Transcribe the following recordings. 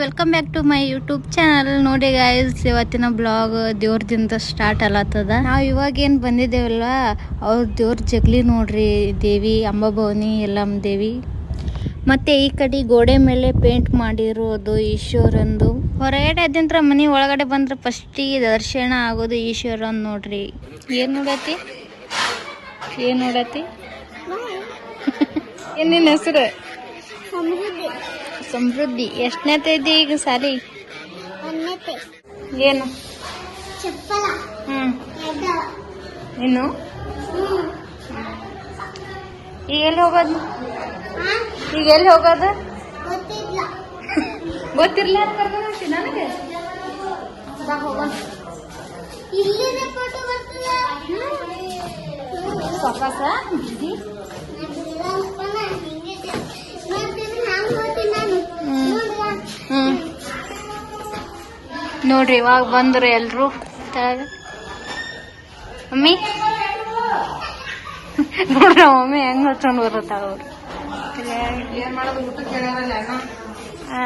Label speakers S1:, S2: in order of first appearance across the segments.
S1: Welcome back to my YouTube channel ನೋಡಿ guys ಇವತ್ತಿನ blog ದೇವ್ರದಿಂದ ಸ್ಟಾರ್ಟ್ ಅಲ್ಲತ್ತದ ನಾವು ಇವಾಗ ಏನು ಬಂದಿದ್ದೇವಲ್ಲ ಅವ್ರ ದೇವ್ರ ಜಗ್ಲಿ ನೋಡ್ರಿ, ದೇವಿ ಅಂಬಾಭವನಿ ಎಲ್ಲಮ್ಮ ದೇವಿ. ಮತ್ತೆ ಈ ಕಡೆ ಗೋಡೆ ಮೇಲೆ ಪೇಂಟ್ ಮಾಡಿರೋದು ಈಶ್ವರಂದು. ಹೊರಗಡೆ ಅದಿಂತ್ರ ಮನೆ ಒಳಗಡೆ ಬಂದ್ರೆ ಫಸ್ಟಿಗೆ ದರ್ಶನ ಆಗೋದು ಈಶ್ವರನ್ ನೋಡ್ರಿ. ಏನ್ ನೋಡತಿ ಏನ್ ನೋಡತಿ ಏನೇನ್ ನಿನ್ನ ಹೆಸರು? ಸಮೃದ್ಧಿ. ಎಷ್ಟನೇ ತೈದಿ ಈಗ ಸಾಲಿ ಏನು? ಹ್ಮ್. ಇನ್ನು? ಈಗ ಎಲ್ಲಿ ಹೋಗೋದು? ಈಗ ಎಲ್ಲಿ ಹೋಗೋದು? ಗೊತ್ತಿರ್ಲ ನನಗೆ? ಬಾ ಹೋಗೋಣ ವಾಪಸ್ ಬಿಡಿ ಹ್ಮ್. ನೋಡ್ರಿ ಇವಾಗ ಬಂದ್ರು ಎಲ್ರು. ಕೆಳಗೆ ಮಮ್ಮಿ? ನೋಡ್ರಿ ಮಮ್ಮಿ ಹೆಂಗ್ ಹಚ್ಕೊಂಡು ಬರುತ್ತಾಳ ಅವ್ರು.
S2: ಏನ್ ಮಾಡೋದು
S1: ಹಾ.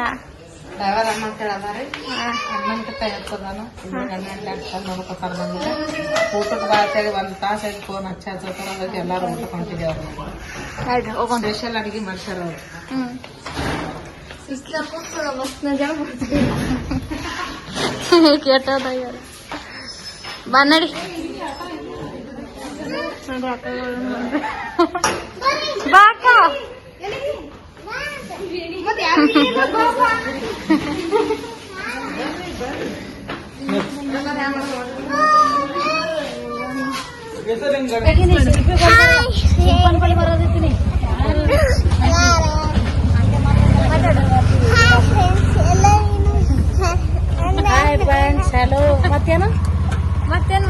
S2: ಡ್ರೈವರ್ ಅಣ್ಣ ಅಂತ ಹೇಳದಾರಿ
S1: ಹಾ
S2: ಅಣ್ಣನ ಕತ್ತ ಎತ್ತದಾನ ಗಣ್ಣ ಹಾಕ್ಕೊಂಡು ನೋಡ್ಕೊತಾರ ಬಂದಿದೆ ಊಟಕ್ಕೆ ಬಾ ಅಂತೇಳಿ ಒಂದ್ ತಾಸ ಆಯ್ತು ಫೋನ್ ಹಚ್ಚ ಹಚ್ಚತಾರ ಅದಕ್ಕೆ ಎಲ್ಲಾರು
S1: ಮತ್ತೇನು ಮತ್ತೇನು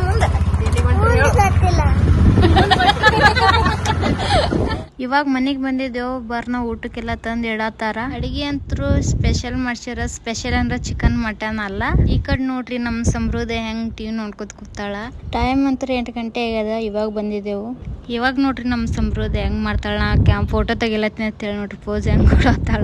S1: ಇವಾಗ ಮನೆಗೆ ಬಂದಿದ್ದೇವು ಬರ್ನ ಊಟಕ್ಕೆಲ್ಲ ತಂದು ಇಡತ್ತಾರ. ಅಡಿಗೆ ಅಂತೂ ಸ್ಪೆಷಲ್ ಮಾಡ್ಸ್ಯಾರ ಸ್ಪೆಷಲ್ ಅಂದ್ರೆ ಚಿಕನ್ ಮಟನ್ ಅಲ್ಲ. ಈ ಕಡೆ ನೋಡ್ರಿ ನಮ್ಮ ಸಮೃದ್ಧ ಹೆಂಗ್ ಟಿವಿ ನೋಡ್ಕೊತ ಕೂತಾಳ. ಟೈಮ್ ಅಂತೂ ಎಂಟು ಗಂಟೆ ಆಗ್ಯದ ಇವಾಗ ಬಂದಿದ್ದೆವು. ಇವಾಗ ನೋಡ್ರಿ ನಮ್ಮ ಸಮೃದ್ಧ ಹೆಂಗ್ ಮಾಡ್ತಾಳ ನಾ ಕ್ಯಾಮ್ ಫೋಟೋ ತೆಗಿಲತ್ತೀನಿ ಅಂತ ಹೇಳಿ ನೋಡ್ರಿ ಪೋಸ್ ಹೆಂಗ್ ಕೊಡತ್ತಾಳ.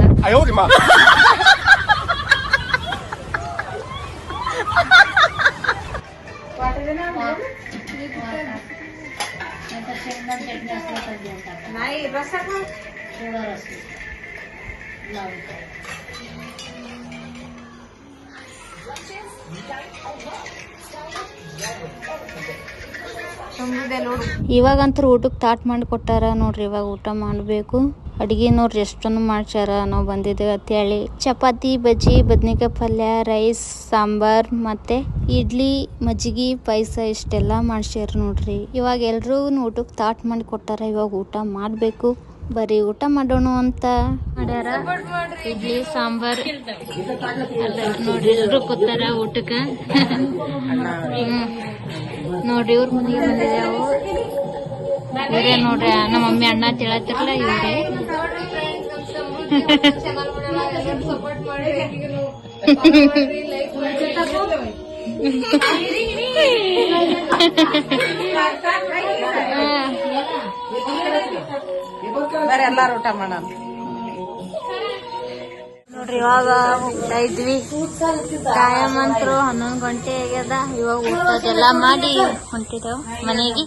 S1: ಇವಾಗಂತೂ ಊಟಕ್ಕೆ ತಾಟ್ ಮಾಡಿ ಕೊಟ್ಟಾರ ನೋಡ್ರಿ ಇವಾಗ ಊಟ ಮಾಡಬೇಕು. ಅಡಿಗೆ ನೋಡ್ರಿ ಎಷ್ಟೊಂದು ಮಾಡ್ಸ್ಯಾರ ನಾವು ಬಂದಿದ್ದೇವೆ ಅಂತೇಳಿ. ಚಪಾತಿ, ಬಜ್ಜಿ, ಬದ್ನೆಕಾಯಿ ಪಲ್ಯ, ರೈಸ್, ಸಾಂಬಾರ್ ಮತ್ತೆ ಇಡ್ಲಿ, ಮಜ್ಜಿಗೆ, ಪಾಯಸ ಇಷ್ಟೆಲ್ಲ ಮಾಡ್ಸ್ಯಾರ ನೋಡ್ರಿ. ಇವಾಗ ಎಲ್ಲರೂ ಊಟಕ್ಕೆ ತಾಟ್ ಮಾಡಿ ಕೊಟ್ಟಾರ, ಇವಾಗ ಊಟ ಮಾಡಬೇಕು. ಬರೀ ಊಟ ಮಾಡೋಣ ಅಂತ ಮಾಡ್ಯಾರ. ಇಡ್ಲಿ, ಸಾಂಬಾರ್ ನೋಡ್ರಿ ಎಲ್ರು ಕೂತಾರ ಊಟಕ್ಕೆ. ನೋಡ್ರಿ ಇವ್ರ ಮನೆಗೆ ಬಂದಿದ್ದೇವು ಇವರೇ ನೋಡ್ರಿ ನಮ್ಮ ಮಮ್ಮಿ ಅಣ್ಣ ಅಂತ ಹೇಳತ್ತಿರಲ್ಲ ಇವ್ರೆ.
S2: ಎಲ್ಲಾರು ಊಟ
S1: ನೋಡ್ರಿ, ಇವಾಗ ಹೋಗ್ತಾ ಇದ್ವಿ. ಕಾಯಂ ಅಂತರು ಹನ್ನೊಂದು ಗಂಟೆ ಆಗ್ಯದ. ಇವಾಗ ಊಟದೆಲ್ಲ ಮಾಡಿ ಹೊಂಟಿದ್ದೇವು ಮನೆಗೆ.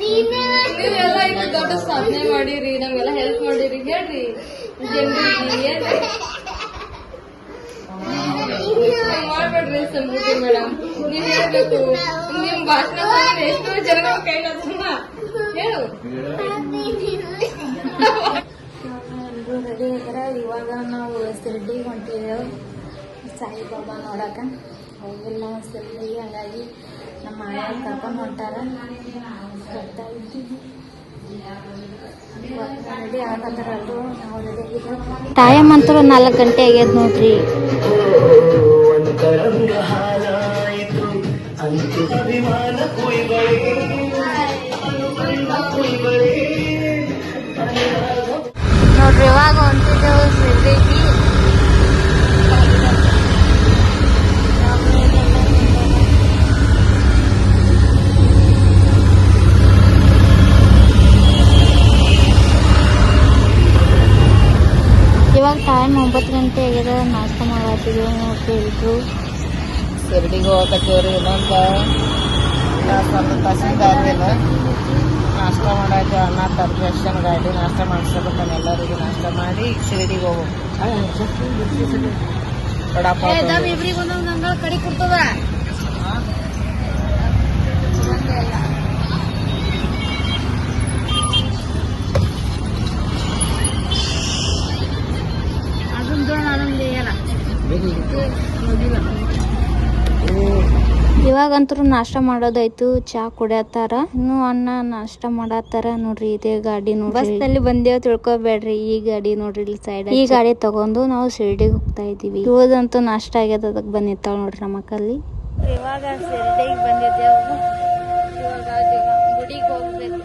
S3: ನೀವೆಲ್ಲ ಇನ್ನು ದೊಡ್ಡ ಸಾಧನೆ ಮಾಡಿರಿ, ನಮ್ಗೆಲ್ಲ ಹೆಲ್ಪ್ ಮಾಡಿರಿ, ಹೇಳ್ರಿ. ಜನರಿಗೆ ಮಾಡ್ಬೇಡ್ರಿ ಸಮೃದ್ಧಿ ಮೇಡಮ್ ನೀವ್ ಹೇಳ್ಬೇಕು. ನಿಮ್ ಭಾಷಣ ಎಷ್ಟೋ ಜನ ಕೈಲಾದ್ರನ್ನ ಹೇಳು.
S1: ರೆಡಿ ಇವಾಗ ನಾವು ಶಿರ್ಡಿಗೆ ಹೊಂಟಿದ್ದೇವೆ ಸಾಯಿಬಾಬಾ ನೋಡಕ. ಹೋಗಿಲ್ಲ ಹಾಸ್ಪಿಟ್ಲಿಗೆ ಹಂಗಾಗಿ ನಮ್ಮ ಮನೆಯವ್ರು ಕರ್ಕೊಂಡು ಹೊಂಟಾರ. ಹೋಗ್ತಾ ಇದ್ದೀವಿ ರೆಡಿ ಆಗತ್ತಾರಲ್ರು ನಾವು ಟೈಮ್ ಅಂತೂ ನಾಲ್ಕು ಗಂಟೆ ಆಗ್ಯದ ನೋಡ್ರಿ.
S4: ನೋಡ್ರಿ ಇವಾಗ ಹೊಂಟಿದ್ದೆವು ಸಿರ್ಡಿಗೆ ಕುಯ್ಬಳೆ
S1: ಟೈಮ್ ಒಂಬತ್ತು ಗಂಟೆ ಆಗ್ಯದ ನಾಷ್ಟ ಮಾಡಿದ್ರು ನೋಡ್ರಿ ಶಿರಡಿಗೆ
S2: ಶಿರ್ಡಿಗೆ ಹೋಗತ್ತೀವ್ರಿ ಇನ್ನೊಂದು ಸ್ವಲ್ಪ ತಾಸಿನ ದಾರಿ ಅದ ನಾಷ್ಟ ಮಾಡಕ್ಕೆ ಅನ್ನ ತರ್ಬೇಷನ್ ಗಾಡಿ ನಾಷ್ಟ ಮಾಡಿಸ್ಬೇಕಂತ ಎಲ್ಲರಿಗೂ ನಾಷ್ಟ ಮಾಡಿ ಶಿರಡಿಗೆ ಹೋಗ್ಬೇಕು. ವಡಾಪಾವ್.
S1: ಇಬ್ರಿಗೆ ಒಂದೊಂದು ಅಂಗಳ ಕಡಿ ಕೊಡ್ತದ. ಇವಾಗಂತೂ ನಾಷ್ಟ ಮಾಡೋದಾಯ್ತು ಚಾ ಕುಡಿಯತ್ತಾರ ಇನ್ನು ಅಣ್ಣ ನಾಷ್ಟ ಮಾಡತ್ತಾರ ನೋಡ್ರಿ ಇದೇ ಗಾಡಿ ನೋಡ್ರಿ. ಬಸ್ನಲ್ಲಿ ಬಂದೇವ್ ತಿಳ್ಕೊಬೇಡ್ರಿ ಈ ಗಾಡಿ ನೋಡ್ರಿ ಇಲ್ಲಿ ಸೈಡ್ ಈ ಗಾಡಿ ತಗೊಂಡು ನಾವು ಶಿರ್ಡಿಗೆ ಹೋಗ್ತಾ ಇದೀವಿ ಇವದಂತೂ ನಾಷ್ಟ ಆಗ್ಯದ ಅದಕ್ಕೆ ಬಂದಿತ್ತಾಳ ನೋಡ್ರಿ ನಮ್ಮ ಕಲ್ಲಿ. ಇವಾಗ ಶಿರ್ಡಿಗೆ ಬಂದಿದ್ದೇವು. ಗುಡಿಗೆ ಹೋಗ್ಬೇಕು.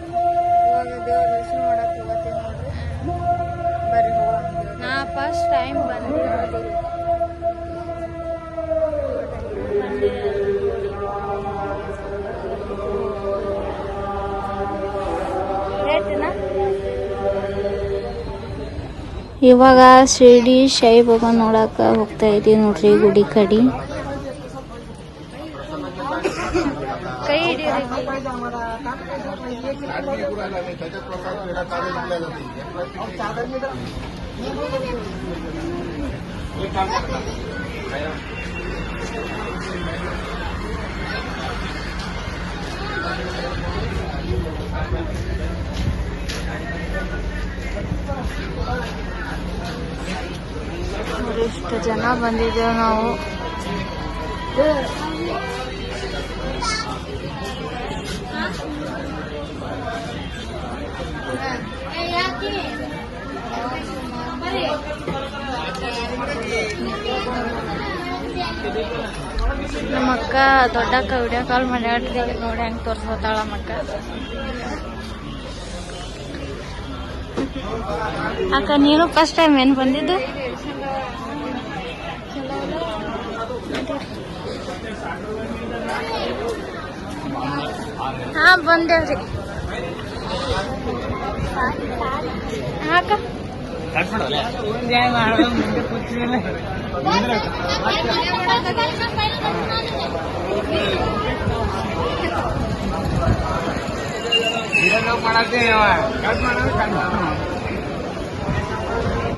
S1: ಇವಾಗ ದೇವ್ರ ದರ್ಶನ ಮಾಡಕ್ ಹೋಗತ್ತೀವಿ ನೋಡ್ರಿ. ಬರ್ರಿ ನಾ ಫಸ್ಟ್ ಟೈಮ್ ಬಂದಿರೋದು. ಇವಾಗ ಶಿರ್ಡಿ ಸಾಯಿಬಾಬಾ ನೋಡಕ ಹೋಗ್ತಾ ಇದೀವಿ ನೋಡ್ರಿ ಗುಡಿ ಕಡಿ. ಕೈ ಎಷ್ಟು ಜನ ಬಂದಿದ್ದೇವೆ ನಾವು. ನಮ್ಮ ಅಕ್ಕ ದೊಡ್ಡಕ್ಕ ವಿಡಿಯೋ ಕಾಲ್ ಮಾಡ್ಯಾಡ್ರಿ ನೋಡಿ ಹೆಂಗ್ ತೋರಿಸ್ಬೋತಾಳ ಮಕ್ಕ ಅಕ್ಕ. ನೀನು ಫಸ್ಟ್ ಟೈಮ್ ಏನ್ ಬಂದಿದ್ದು? ಹಾ ಬಂದೇವ್ರಿ ಹಾ ಅಕ್ಕ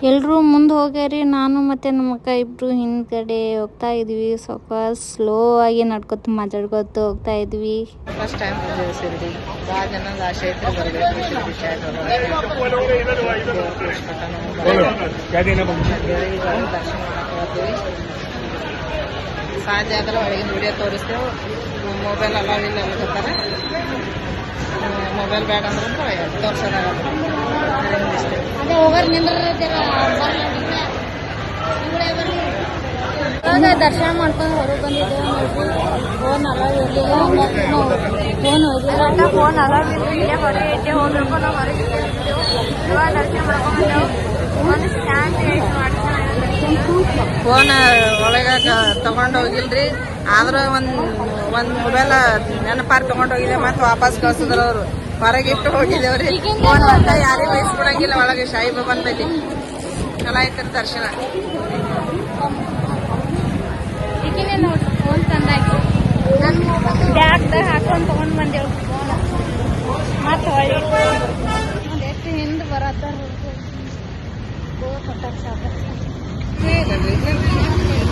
S1: ಎಲ್ರೂ ಮುಂದೆ ಹೋಗ್ಯಾರಿ, ನಾನು ಮತ್ತೆ ನಮ್ಮ ಅಕ್ಕ ಇಬ್ರು ಹಿಂದ್ಗಡೆ ಹೋಗ್ತಾ ಇದ್ವಿ. ಸ್ವಲ್ಪ ಸ್ಲೋ ಆಗಿ ನಡ್ಕೊತ ಮಾತಾಡ್ಕೊತ ಹೋಗ್ತಾ ಇದ್ವಿ.
S2: ಫಸ್ಟ್ ಟೈಮ್ ಸಾಧ್ಯ ಆದ್ರೆ ಒಳಗಿನ ವಿಡಿಯೋ ತೋರಿಸ್ತೇವೆ. ಮೊಬೈಲ್ ಅಲ್ಲ ಇಲ್ಲ ಅನ್ಕೋತಾರೆ ಮೊಬೈಲ್ ಬೇಡ ಅಂದ್ರೆ ತೋರ್ಸೋದಾಗಲ್ಲ
S1: ಅದೇ ಹೋಗೋರ್ ಇವಾಗ ದರ್ಶನ ಮಾಡ್ಕೊಂಡು ಹೊರಗೆ ಬಂದಿದ್ದೇವೆ ಫೋನ್ ಅಲ್ಲ ಇರಲಿಲ್ಲ ಫೋನ್ ಹೋಗಿಲ್ಲ. ಫೋನ್ ಅಲಾವ್ ಇರಲಿಲ್ಲ ಹೊರಗೆ ಇಟ್ಟೆ ಹೋಗ್ಬೇಕು ನಾವು ಹೊರಗೆ. ಇವಾಗ ದರ್ಶನ ಮಾಡ್ಕೊಂಡು ಒಂದು ಸ್ಟ್ಯಾಂಡ್
S2: ಫೋನ್ ಒಳಗ ತಗೊಂಡ್ ಹೋಗಿಲ್ರಿ. ಆದ್ರ ಒಂದ್ ಒಂದ್ ಮೊಬೈಲ್ ನೆನಪಾರ್ ತಗೊಂಡು ಹೋಗಿದ್ದೆ, ಮತ್ತೆ ವಾಪಸ್ ಕಳ್ಸಿದ್ರ ಅವ್ರು. ಹೊರಗಿಟ್ಟು ಹೋಗಿದ್ದೇವ್ರಿ. ಫೋನ್ ಅಂತ ಯಾರಿಗೂ ವಹಿಸ್ಕೊಡಂಗಿಲ್ಲ ಒಳಗೆ ಶಾಯಿ ಬಂದೈತಿ ಚಲೋ ಐತ್ರಿ ದರ್ಶನ.
S1: ಫೋನ್ ಬ್ಯಾಗ್ದಾಗ ಹಾಕೊಂಡು ತಗೊಂಡ್ ಫೋನ್ ಮತ್ತೆ ಹೊಳ್ಳಿ ಎಷ್ಟು ಹಿಂದೆ ಬರತ್ತಾರ ಕೊಟ್ಟಕ್ಕೆ ಸಾಕು ಎಲ್ರೂ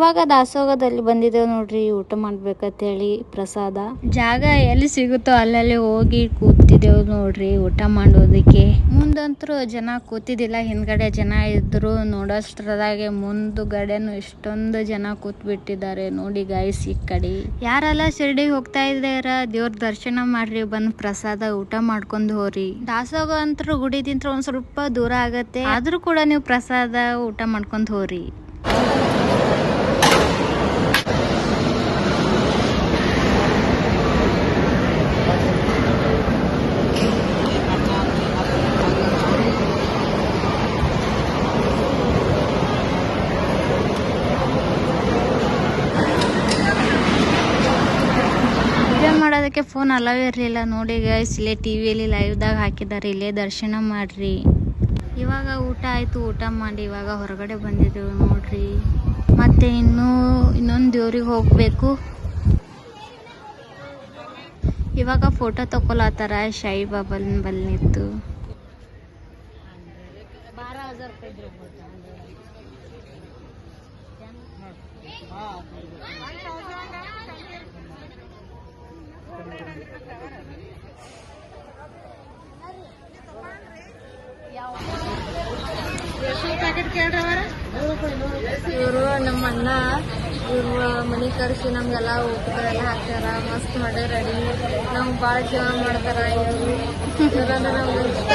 S1: ಇವಾಗ ದಾಸೋಗದಲ್ಲಿ ಬಂದಿದ್ದೇವೆ ನೋಡ್ರಿ ಊಟ ಮಾಡ್ಬೇಕಂತ ಹೇಳಿ ಪ್ರಸಾದ. ಜಾಗ ಎಲ್ಲಿ ಸಿಗುತ್ತೋ ಅಲ್ಲಲ್ಲಿ ಹೋಗಿ ಕೂತಿದ್ದೇವೆ ನೋಡ್ರಿ, ಊಟ ಮಾಡೋದಕ್ಕೆ. ಮುಂದಂತರೂ ಜನ ಕೂತಿದ್ದಿಲ್ಲ, ಹಿಂದ್ಗಡೆ ಜನ ಇದ್ರು. ನೋಡೋಷ್ಟ್ರದಾಗೆ ಮುಂದುಗಡೆನು ಇಷ್ಟೊಂದು ಜನ ಕೂತ್ ಬಿಟ್ಟಿದ್ದಾರೆ ನೋಡಿ ಗಾಯ್ಸ್ ಈ ಕಡೆ. ಯಾರೆಲ್ಲ ಶಿರ್ಡಿಗೆ ಹೋಗ್ತಾ ಇದ್ದಾರ, ದೇವ್ರ ದರ್ಶನ ಮಾಡ್ರಿ, ಬಂದ್ ಪ್ರಸಾದ ಊಟ ಮಾಡ್ಕೊಂಡು ಹೋರಿ. ದಾಸೋಗ ಅಂತರೂ ಗುಡಿದಿಂತ್ರ ಒಂದ್ ಸ್ವಲ್ಪ ದೂರ ಆಗತ್ತೆ. ಆದ್ರೂ ಕೂಡ ನೀವು ಪ್ರಸಾದ ಊಟ ಮಾಡ್ಕೊಂಡು ಹೋರಿ ವಿಡಿಯೋ ಮಾಡೋದಕ್ಕೆ ಫೋನ್ ಅಲೋ ಇರಲಿಲ್ಲ. ನೋಡಿ ಗೈಸ್ ಇಲ್ಲೇ ಟಿ ವಿಯಲ್ಲಿ ಲೈವ್ದಾಗ ಹಾಕಿದ್ದಾರೆ. ಇಲ್ಲೇ ದರ್ಶನ ಮಾಡ್ರಿ. ಇವಾಗ ಊಟ ಆಯಿತು. ಊಟ ಮಾಡಿ ಇವಾಗ ಹೊರಗಡೆ ಬಂದಿದ್ದೆವು ನೋಡ್ರಿ. ಮತ್ತೆ ಇನ್ನೂ ಇನ್ನೊಂದು ದೇವ್ರಿಗೆ ಹೋಗಬೇಕು. ಇವಾಗ ಫೋಟೋ ತಗೊಳತ್ತಾರ ಶಾಯಿ ಬಾಬಲ್ ಬಲ್ ನಿಂತು.
S3: ಇವರು ನಮ್ಮ ಅಣ್ಣ ಇವರು ಮನೆ ಕರ್ಸಿ ನಮ್ಗೆಲ್ಲ ಊಟಗಳೆಲ್ಲ ಹಾಕ್ತಾರ ಮಸ್ತ್ ಮಾಡಿ ರೆಡಿ ನಮ್ಗೆ ಭಾಳ ಜೀವ ಮಾಡ್ತಾರ ಇವರು. ಇವ್ರಂದ್ರೆ ನಮ್ಗೆ ಇಷ್ಟ.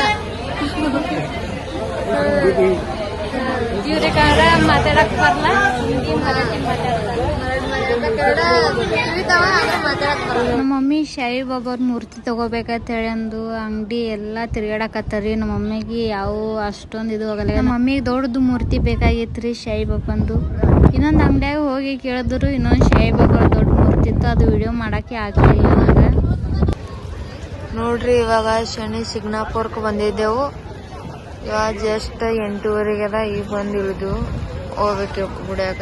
S3: ಇವ್ರಿಗೆ ಮಾತಾಡಕ್ ಬರಲ್ಲ ಹಿಂದಿ ಮರಾಠಿ ಮಾತಾಡ್ತಾರೆ
S1: ನಮ್ಮ ಮಮ್ಮಿ ಶಾಯಿ ಬಾಬಾರ ಮೂರ್ತಿ ತಗೋಬೇಕಂತ ಹೇಳಿ ಅಂದು ಅಂಗಡಿ ಎಲ್ಲ ತಿರ್ಗಾಡಕತ್ತರಿ ನಮ್ಮ ಮಮ್ಮಿಗೆ ಯಾವ ಅಷ್ಟೊಂದು ಇದು ಆಗಲ್ಲ. ನಮ್ಮ ಮಮ್ಮಿಗೆ ದೊಡ್ಡದು ಮೂರ್ತಿ ಬೇಕಾಗಿತ್ತು ರೀ ಶಾಯಿ ಬಾಬಂದು ಇನ್ನೊಂದು ಅಂಗಡಿಯಾಗ ಹೋಗಿ ಕೇಳಿದ್ರು ಇನ್ನೊಂದು ಶಾಯಿ ಬಾಬಾ ದೊಡ್ಡ ಮೂರ್ತಿ ಇತ್ತು. ಅದು ವಿಡಿಯೋ ಮಾಡಕ್ಕೆ ಆಗಲಿಲ್ಲ ನನಗೆ.
S3: ನೋಡ್ರಿ, ಇವಾಗ ಶನಿ ಸಿಗ್ನಾಪುರ್ಕ್ ಬಂದಿದ್ದೆವು. ಇವಾಗ ಜಸ್ಟ್ ಎಂಟೂವರೆಗೆಲ್ಲ ಈಗ ಬಂದಿಳಿದು ಹೋಗ್ಬೇಕು ಗುಡಿಯಾಗ.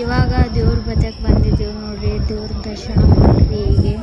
S1: ಇವಾಗ ದೇವ್ರ ಬಜಕ್ ಬಂದಿದ್ದೀವಿ ನೋಡ್ರಿ ದೇವ್ರ ದರ್ಶನ ಮಾಡ್ರಿ ಹೀಗೆ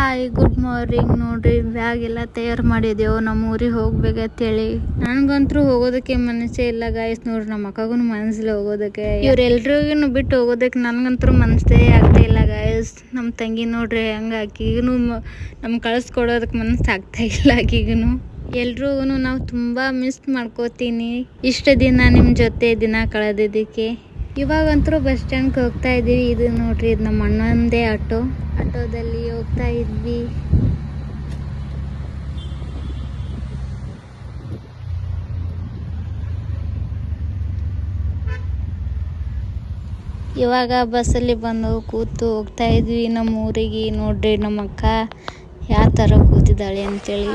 S1: ಹಾಯ್ ಗುಡ್ ಮಾರ್ನಿಂಗ್ ನೋಡ್ರಿ ಬ್ಯಾಗ್ ಎಲ್ಲ ತಯಾರು ಮಾಡಿದೆವು ನಮ್ಮ ಊರಿಗೆ ಹೋಗ್ಬೇಕಂತೇಳಿ ನನಗಂತೂ ಹೋಗೋದಕ್ಕೆ ಮನಸ್ಸೇ ಇಲ್ಲ ಗಾಯಸ್ ನೋಡ್ರಿ, ನಮ್ಮ ಅಕ್ಕಗೂ ಮನಸ್ಸಿಲ್ಲ ಹೋಗೋದಕ್ಕೆ. ಇವ್ರೆಲ್ರಿಗೂ ಬಿಟ್ಟು ಹೋಗೋದಕ್ಕೆ ನನಗಂತೂ ಮನಸ್ಸೇ ಆಗ್ತಾ ಇಲ್ಲ ಗಾಯಸ್ ನಮ್ಮ ತಂಗಿ ನೋಡ್ರಿ, ಹಂಗ ಆಕಿಗೂ ನಮ್ಗೆ ಕಳಿಸ್ಕೊಡೋದಕ್ಕೆ ಮನಸ್ಸು ಆಗ್ತಾ ಇಲ್ಲ ಆಕಿಗೂ ಎಲ್ರಿಗೂ ನಾವು ತುಂಬ ಮಿಸ್ ಮಾಡ್ಕೋತೀನಿ. ಇಷ್ಟು ದಿನ ನಿಮ್ಮ ಜೊತೆ, ದಿನ ಕಳೆದಿದ್ದಕ್ಕೆ. ಇವಾಗಂತೂ ಬಸ್ ಸ್ಟ್ಯಾಂಡ್ಗೆ ಹೋಗ್ತಾ ಇದ್ದೀವಿ ಇದು ನೋಡ್ರಿ, ಇದು ನಮ್ಮ ಅಣ್ಣಂದೇ ಆಟೋ. ಆಟೋದಲ್ಲಿ ಹೋಗ್ತಾ ಇದ್ವಿ. ಇವಾಗ ಬಸ್ಸಲ್ಲಿ ಬಂದು ಕೂತು ಹೋಗ್ತಾ ಇದ್ವಿ. ನಮ್ಮ ಊರಿಗೆ ನೋಡ್ರಿ, ನಮ್ಮ ಅಕ್ಕ ಯಾವ ಥರ ಕೂತಿದ್ದಾಳೆ ಅಂತೇಳಿ.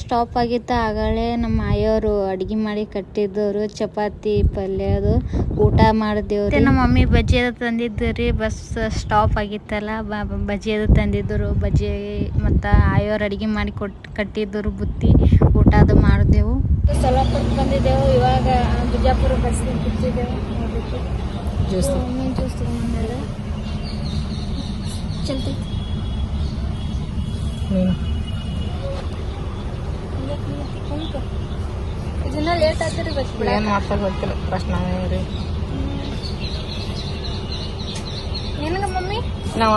S1: ಸ್ಟಾಪ್ ಆಗಿತ್ತು ಆಗಲೇ ನಮ್ಮ ಆಯೋರು ಅಡ್ಗೆ ಮಾಡಿ ಕಟ್ಟಿದ್ದವರು ಚಪಾತಿ ಪಲ್ಯ ಅದು ಊಟ ರೀ ನಮ್ಮ ಮಮ್ಮಿ ಬಜ್ಜಿ ಅದು ತಂದಿದ್ದು ರೀ ಬಸ್ ಸ್ಟಾಪ್ ಆಗಿತ್ತಲ್ಲ ಬಜ್ಜಿ ಅದು ತಂದಿದ್ದರು ಬಜ್ಜಿ ಮತ್ತು ಆಯೋರು ಅಡುಗೆ ಮಾಡಿ ಕೊಟ್ಟು ಕಟ್ಟಿದ್ದರು ಬುತ್ತಿ ಊಟ ಅದು ಮಾಡಿದೆವು.
S3: ಸೊಲ್ಲಾಪುರಕ್ಕೆ ಬಂದಿದ್ದೆವು ಇವಾಗ ಬಿಜಾಪುರ ಬಸ್ಸಿದ್ದೆವು
S2: ಜ್ಯೂಸ್
S3: ಜ್ಯೂಸ್ ಚಲ್ತಿ ಇದನ್ನ ಲೇಟ್ ಆಗ್ತಿರಿ ಗೊತ್ತಿಲ್ಲ
S2: ಏನ್ ಮಾಡ್ತಾರ ಗೊತ್ತಿಲ್ಲ. ಫಸ್ಟ್ ನಾವೇ ರೀ
S3: ನಿನಗ ಮಮ್ಮಿ?
S2: ನಾವ್